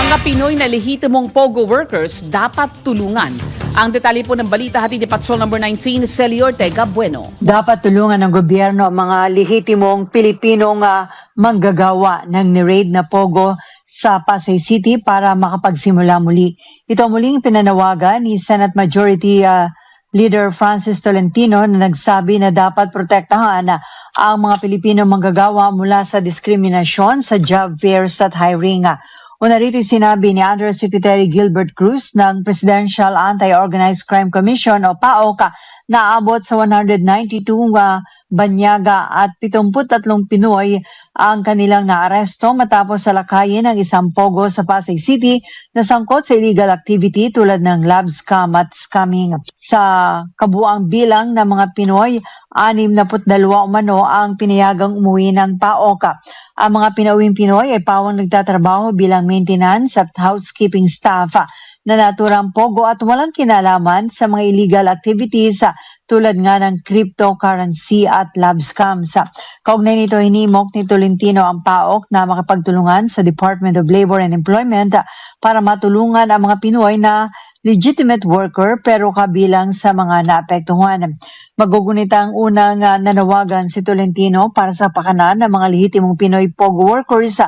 Mga Pinoy na lehitimong POGO workers dapat tulungan. Ang detalye po ng balita hatid ni Patrol number 19, Celio Ortega Bueno. Dapat tulungan ng gobyerno ang mga lehitimong Pilipinong ah, manggagawa ng ni-raid na pogo sa Pasay City para makapagsimula muli. Ito muling pinanawagan ni Senate Majority ah, Leader Francis Tolentino na nagsabi na dapat protektahan ah, ang mga Pilipino manggagawa mula sa diskriminasyon sa job fairs at hiring. ah. Una rito sinabi ni Undersecretary Gilbert Cruz ng Presidential Anti-Organized Crime Commission o PAOK na abot sa 192 uh, banyaga at 73 Pinoy ang kanilang naaresto matapos salakayin ang isang pogo sa Pasay City na sangkot sa illegal activity tulad ng lab scam at scamming. Sa kabuang bilang ng mga Pinoy, 62 umano ang pinayagang umuwi ng PAOK. Ang mga pinauwing Pinoy ay pawang nagtatrabaho bilang maintenance at housekeeping staff na naturang pogo at walang kinalaman sa mga illegal activities tulad nga ng cryptocurrency at lab scams. Kaugnay nito, hinimok ni Tolentino ang PAOK na makapagtulungan sa Department of Labor and Employment para matulungan ang mga Pinoy na legitimate worker pero kabilang sa mga naapektuhan. Magugunit ang unang nanawagan si Tolentino para sa pakanan ng mga lehitimong Pinoy POG workers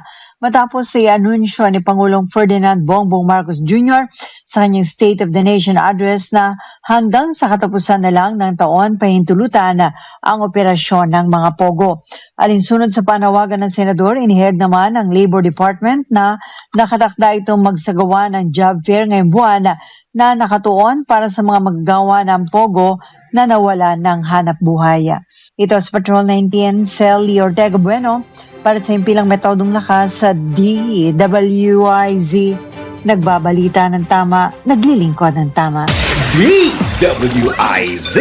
matapos ay anunsyo ni Pangulong Ferdinand Bongbong Marcos Jr. sa kanyang State of the Nation address na hanggang sa katapusan na lang ng taon pahintulutan ang operasyon ng mga POGO. Alinsunod sa panawagan ng Senador, inihayag naman ng Labor Department na nakatakda itong magsagawa ng job fair ngayong buwan na, na nakatuon para sa mga maggagawa ng POGO na nawala ng hanap buhay. Ito sa Patrol 19, Cel Ortega Bueno, para sa impilang metodong lakas sa DWIZ. Nagbabalita ng tama, naglilingkod ng tama. DWIZ